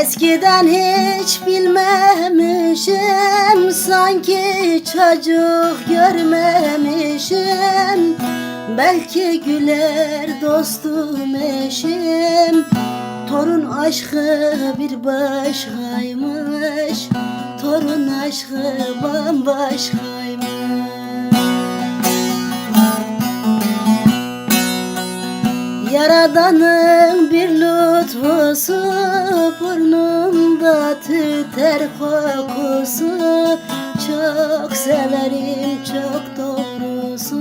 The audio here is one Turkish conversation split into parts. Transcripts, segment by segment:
Eskiden hiç bilmemişim Sanki çocuk görmemişim. Belki güler dostum eşim Torun aşkı bir başkaymış. Torun aşkı bambaşkaymış. Yaradanın lütfusu Burnumda tüter kokusu. Çok severim çok doğrusu.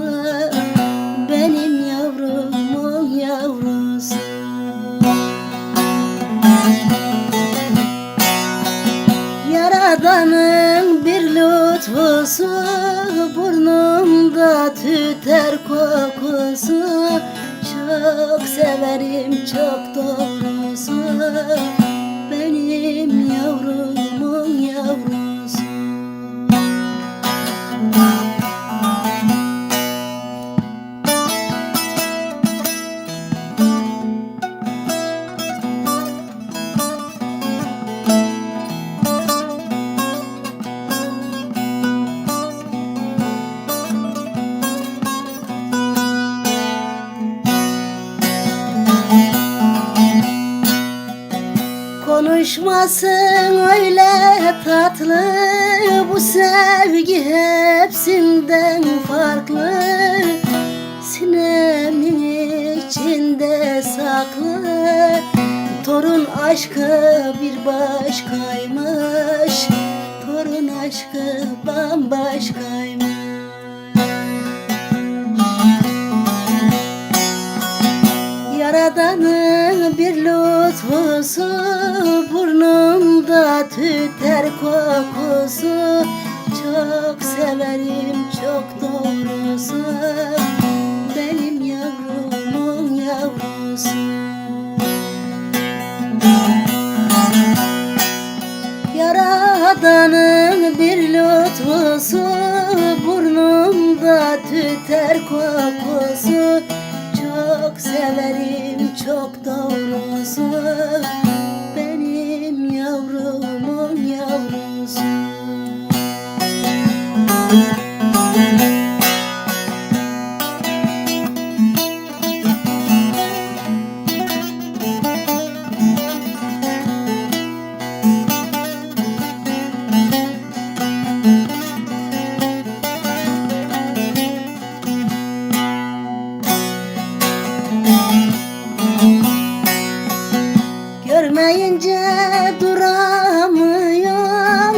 Benim yavrumun yavrusu. Yaradanın bir lütfusu Burnumda tüter kokusu. Çok severim çok doğrusu Benim yavrumun yavrusu Konuşmasın öyle tatlı Bu sevgi hepsinden farklı. Sinemin içinde saklı Torun aşkı bir başkaymış. Torun aşkı bambaşkaymış Yaradanın bir lütfusu Burnumda tüter kokusu. Çok severim çok doğrusu. Benim yavrumun yavrusu. Yaradanın bir lütfusu Burnumda tüter kokusu. Çok severim çok doğrusu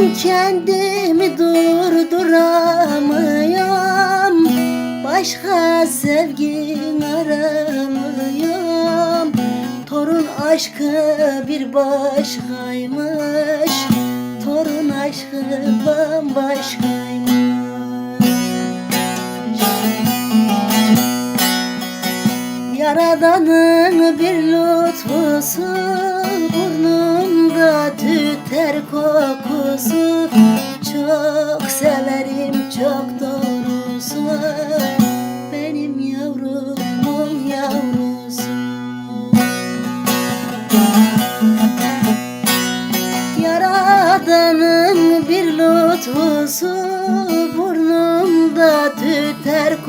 Kendimi durduramıyorum. Başka sevgin aramıyorum Torun aşkı bir başkaymış. Torun aşkı bambaşkaymış. Yaradanın bir lütfusu Burnumda tüter kokusu Çok severim çok doğrusu Benim yavrumun yavrusu. Yaradanın bir lütfusu Burnumda tüter